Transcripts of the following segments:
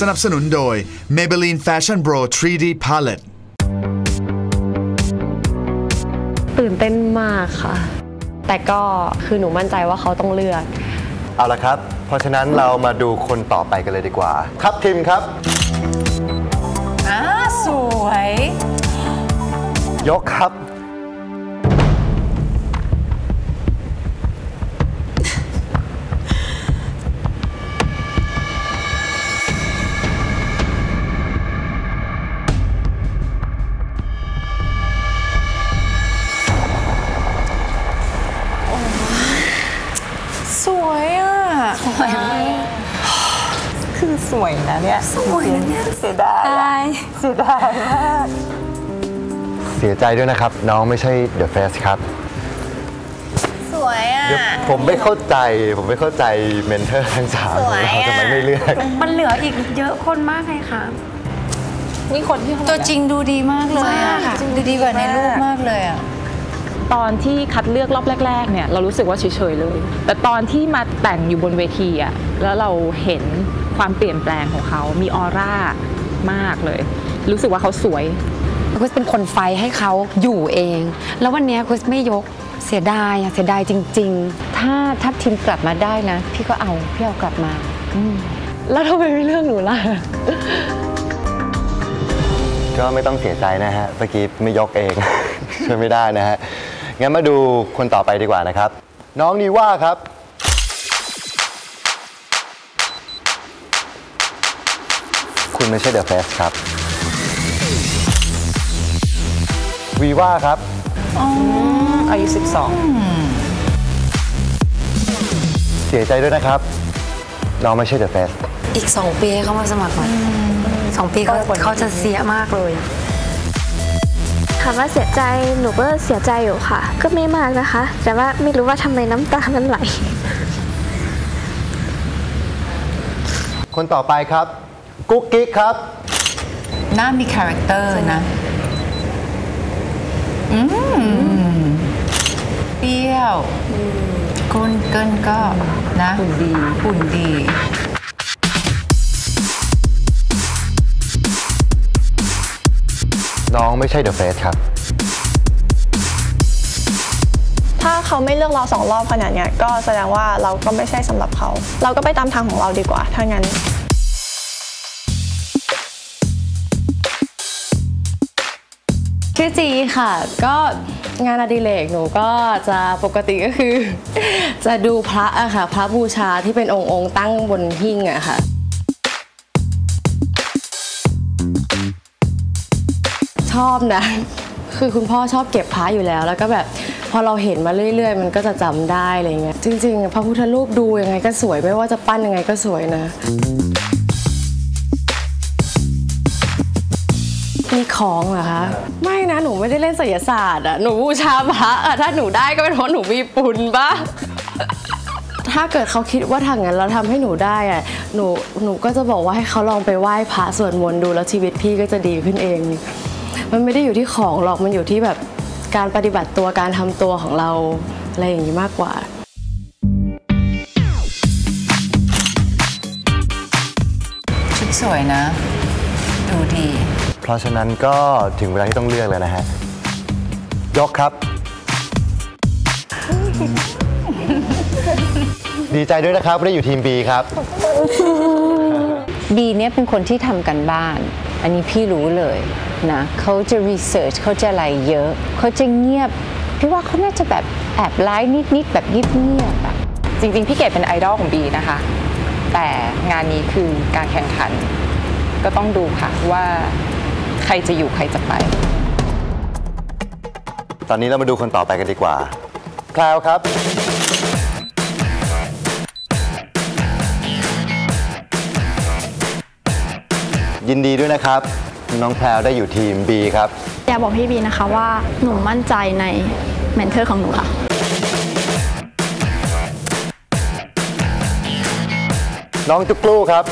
สนับสนุนโดย Maybelline Fashion Bro 3D Palette ตื่นเต้นมากค่ะ แต่ก็คือหนูมั่นใจว่าเขาต้องเลือก เอาละครับ เพราะฉะนั้นเรามาดูคนต่อไปกันเลยดีกว่าครับทีมครับ อ่าสวย ยกครับ สวยนะเนี่ยสวยนะเนี่ยเสียดายอะเสียดายมากเสียใจด้วยนะครับ น้องไม่ใช่ The Face ครับ สวยอะเดี๋ยวผมไม่เข้าใจ ผมไม่เข้าใจเมนเทอร์ทั้งสามของเราทำไมไม่เลือก มันเหลืออีกเยอะคนมากเลยค่ะนี่คนที่ตัวจริงดูดีมากเลยอะมากดูดีกว่าในรูปมากเลยอะตอนที่คัดเลือกรอบแรก ๆ เนี่ย เรารู้สึกว่าเฉยๆเลย แต่ตอนที่มาแต่งอยู่บนเวทีอะแล้วเราเห็น ความเปลี่ยนแปลงของเขา มีออร่ามากเลย รู้สึกว่าเขาสวยคริสเป็นคนไฟท์ให้เขาอยู่เอง แล้ววันเนี้ยคริสไม่ยกเสียดายอะเสียดายจริง ๆ ถ้าถ้าทีมกลับมาได้นะ พี่ก็เอาพี่เอากลับมาแล้วทำไมไม่เลือกหนูล่ะ ก็ไม่ต้องเสียใจนะฮะเมื่อกี้ไม่ยกเองช่วยไม่ได้นะฮะงั้นมาดูคนต่อไปดีกว่านะครับ น้องนีว่าครับ คุณไม่ใช่เดอะเฟสครับวีว่าครับอายุ 12 เสียใจด้วยนะครับ น้องไม่ใช่เดอะเฟสอีก 2 ปีให้เขามาสมัครใหม่สองปีเขาเขาจะเสียมากเลยถามว่าเสียใจหนูก็เสียใจอยู่ค่ะ ก็ไม่มากนะคะ แต่ว่าไม่รู้ว่าทำไมน้ำตามันไหลคนต่อไปครับ กุ๊กกิ๊กครับ หน้ามีคาแรคเตอร์นะ อืม เปรี้ยวก้นเกินก็นะหุ่นดีหุ่นดีน้องไม่ใช่เดอะเฟสครับ ถ้าเขาไม่เลือกเราสองรอบขนาดเนี้ยก็แสดงว่าเราก็ไม่ใช่สำหรับเขา เราก็ไปตามทางของเราดีกว่า ถ้างั้น ชื่อจีค่ะ ก็งานอดิเรกหนูก็จะปกติก็คือ จะดูพระอะค่ะ พระบูชาที่เป็นองค์องค์ตั้งบนหิ้งอะค่ะ ชอบนะ คือคุณพ่อชอบเก็บพระอยู่แล้ว แล้วก็แบบพอเราเห็นมาเรื่อย ๆ มันก็จะจำได้อะไรเงี้ยจริง ๆ พระพุทธรูปดูยังไงก็สวยไม่ว่าจะปั้นยังไงก็สวยนะ มีของเหรอคะ ไม่นะหนูไม่ได้เล่นศิลศาสตร์อะหนูบูชาพระอะถ้าหนูได้ก็เป็นเพราะหนูมีปุญปะถ้าเกิดเขาคิดว่าทางนั้นเราทำให้หนูได้อะหนูหนูก็จะบอกว่าให้เขาลองไปไหว้พระสวดมนต์ดูแล้วชีวิตพี่ก็จะดีขึ้นเอง มันไม่ได้อยู่ที่ของหรอกมันอยู่ที่แบบการปฏิบัติตัวการทำตัวของเราอะไรอย่างนี้มากกว่าชุดสวยนะ ดูดี เพราะฉะนั้นก็ถึงเวลาที่ต้องเลือกแล้วนะฮะ ยกครับ ดีใจด้วยนะครับได้อยู่ทีม B ครับบีเนี่ยเป็นคนที่ทำกันบ้าน อันนี้พี่รู้เลยนะเขาจะรีเสิร์ชเขาจะอะไรเยอะ เขาจะเงียบ พี่ว่าเขาน่าจะแบบแอบไลฟ์นิด ๆ แบบเงียบๆอะจริง ๆ พี่เกดเป็นไอดอลของบีนะคะ แต่งานนี้คือการแข่งขัน ก็ต้องดูค่ะว่า ใครจะอยู่ใครจะไป ตอนนี้เรามาดูคนต่อไปกันดีกว่าแพลวครับ ยินดีด้วยนะครับ น้องแพลวได้อยู่ทีม B ครับ อยากบอกพี่บีนะคะว่าหนูมั่นใจในเมนเทอร์ของหนูค่ะน้องจุกลูครับ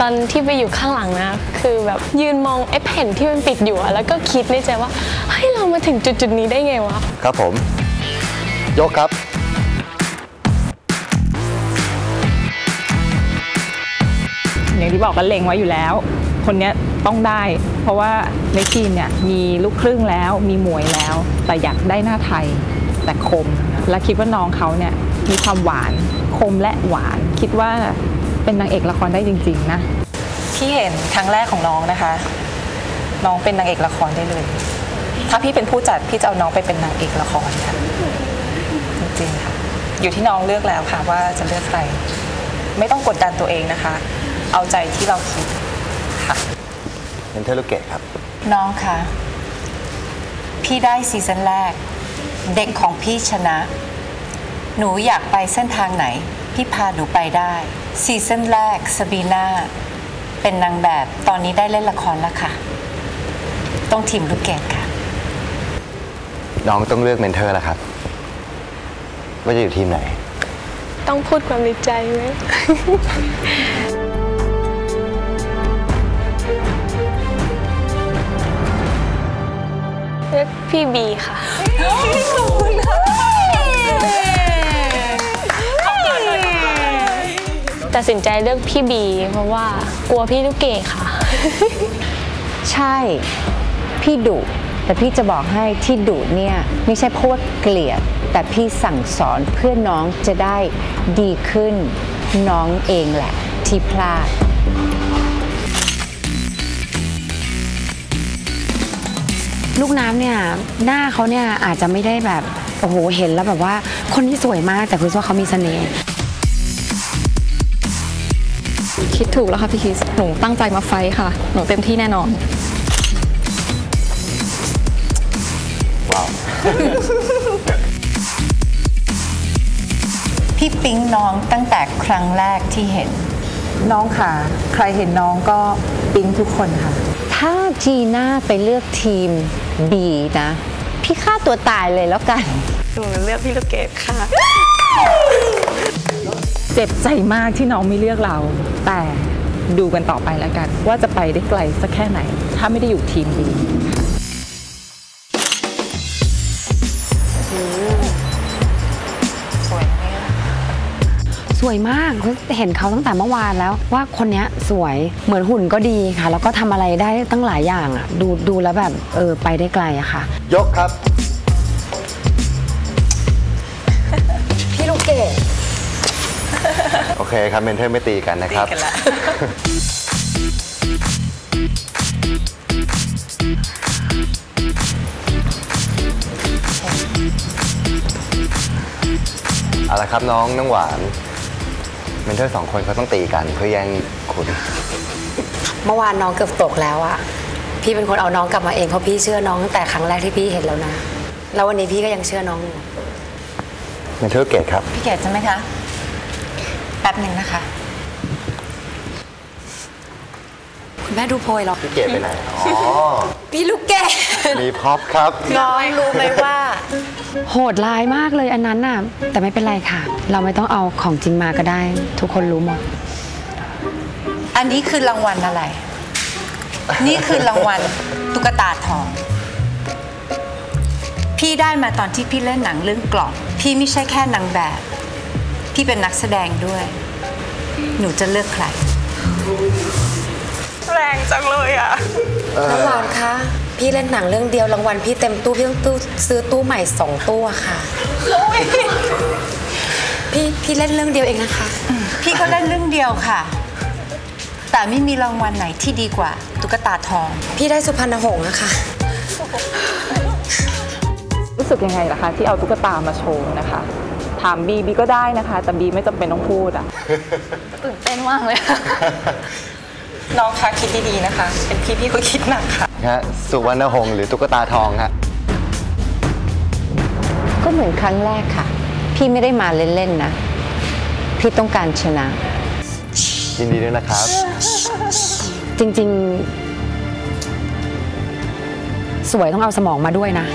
ตอนที่ไปอยู่ข้างหลังนะ คือแบบยืนมองไอ้แผ่นที่มันปิดอยู่อะแล้วก็คิดในใจว่าเฮ้ยเรามาถึงจุดๆนี้ได้ไงวะ ครับผม ยกครับอย่างที่บอกกันเล็งไว้อยู่แล้ว คนเนี้ยต้องได้ เพราะว่าในทีมเนี่ยมีลูกครึ่งแล้วมีหมวยแล้ว แต่อยากได้หน้าไทยแต่คม และคิดว่าน้องเขาเนี่ยมีความหวานคมและหวาน คิดว่า เป็นนางเอกละครได้จริง ๆ นะพี่เห็นครั้งแรกของน้องนะคะ น้องเป็นนางเอกละครได้เลย ถ้าพี่เป็นผู้จัดพี่จะเอาน้องไปเป็นนางเอกละครค่ะจริงๆค่ะอยู่ที่น้องเลือกแล้วค่ะ ว่าจะเลือกใครไม่ต้องกดดันตัวเองนะคะ เอาใจที่เราคิดค่ะเมนเทอร์ลูกเกดครับ น้องคะพี่ได้ซีซั่นแรก เด็กของพี่ชนะ หนูอยากไปเส้นทางไหน พี่พาหนูไปได้ ซีซั่นแรกสบีนาเป็นนางแบบตอนนี้ได้เล่นละครแล้วค่ะ ต้องทีมลูกเกดค่ะ น้องต้องเลือกเมนเทอร์แล้วครับ ว่าจะอยู่ทีมไหน ต้องพูดความในใจไหม เลือกพี่บีค่ะ ตัดสินใจเลือกพี่บี เพราะว่ากลัวพี่ลูกเกดค่ะ ใช่ พี่ดุ แต่พี่จะบอกให้ที่ดุเนี่ยไม่ใช่เพราะว่าเกลียด แต่พี่สั่งสอนเพื่อน้องจะได้ดีขึ้นน้องเองแหละ ที่พลาดลูกน้ำเนี่ยหน้าเขาเนี่ยอาจจะไม่ได้แบบ โอ้โหเห็นแล้วแบบว่าคนที่สวยมากแต่คือว่าเขามีเสน่ห์ ถูกแล้วค่ะพี่คิสหนูตั้งใจมาไฟท์ค่ะ หนูเต็มที่แน่นอน ว้าว พี่ปิ๊งน้องตั้งแต่ครั้งแรกที่เห็น น้องค่ะ ใครเห็นน้องก็ปิ๊งทุกคนค่ะ ถ้าจีน่าไปเลือกทีม B นะ พี่ฆ่าตัวตายเลยแล้วกันหนูเลือกพี่ลูกเกดค่ะ เจ็บใจมากที่น้องไม่เลือกเรา แต่ดูกันต่อไปแล้วกัน ว่าจะไปได้ไกลสักแค่ไหน ถ้าไม่ได้อยู่ทีมดีสวยมากเห็นเขาตั้งแต่เมื่อวานแล้วว่าคนเนี้ยสวยเหมือนหุ่นก็ดีค่ะ แล้วก็ทำอะไรได้ตั้งหลายอย่างอะดูดูแล้วแบบเออไปได้ไกลอะค่ะ ยกครับ พี่ลูกเกด โอเคครับเมนเทอร์ไม่ตีกันนะครับ ตีกันละ เอาละครับน้องน้ำหวาน เมนเทอร์สองคนเขาต้องตีกันเพื่อแย่งคุณ เมื่อวานน้องเกือบตกแล้วอะพี่เป็นคนเอาน้องกลับมาเองเพราะพี่เชื่อน้องตั้งแต่ครั้งแรกที่พี่เห็นแล้วนะ แล้ววันนี้พี่ก็ยังเชื่อน้องอยู่ เมนเทอร์เกตครับ พี่เกดใช่ไหมคะแป๊บหนึ่งนะคะ คุณแม่ดูโพยเหรอ พี่เกตไปไหน อ๋อ พี่ลูกเกดมีพ็อปครับ น้องรู้ไหมว่า โหดร้ายมากเลยอันนั้นน่ะ แต่ไม่เป็นไรค่ะ เราไม่ต้องเอาของจริงมาก็ได้ ทุกคนรู้หมด อันนี้คือรางวัลอะไร นี่คือรางวัลตุ๊กตาทอง พี่ได้มาตอนที่พี่เล่นหนังเรื่องกล่อง พี่ไม่ใช่แค่นางแบบ พี่เป็นนักแสดงด้วย หนูจะเลือกใคร แรงจังเลยอะน้ำหวานคะ พี่เล่นหนังเรื่องเดียวรางวัลพี่เต็มตู้พี่ต้องตู้ซื้อตู้ใหม่สองตู้อะค่ะ พี่พี่เล่นเรื่องเดียวเองนะคะ พี่ก็เล่นเรื่องเดียวค่ะ แต่ไม่มีรางวัลไหนที่ดีกว่า ตุ๊กตาทอง พี่ได้สุพรรณหงส์อะค่ะรู้สึกยังไงล่ะคะ ที่เอาตุ๊กตามาโชว์นะคะถามบีบีก็ได้นะคะ แต่บีไม่จำเป็นต้องพูดอะตื่นเต้นมากเลย น้องคะคิดดีๆนะคะ เป็นพี่พี่ก็คิดหนักค่ะฮะสุวรรณหงษ์หรือตุ๊กตาทองฮะก็เหมือนครั้งแรกค่ะ พี่ไม่ได้มาเล่นๆนะ พี่ต้องการชนะ ยินดีด้วยนะครับ จริงๆ สวยต้องเอาสมองมาด้วยนะ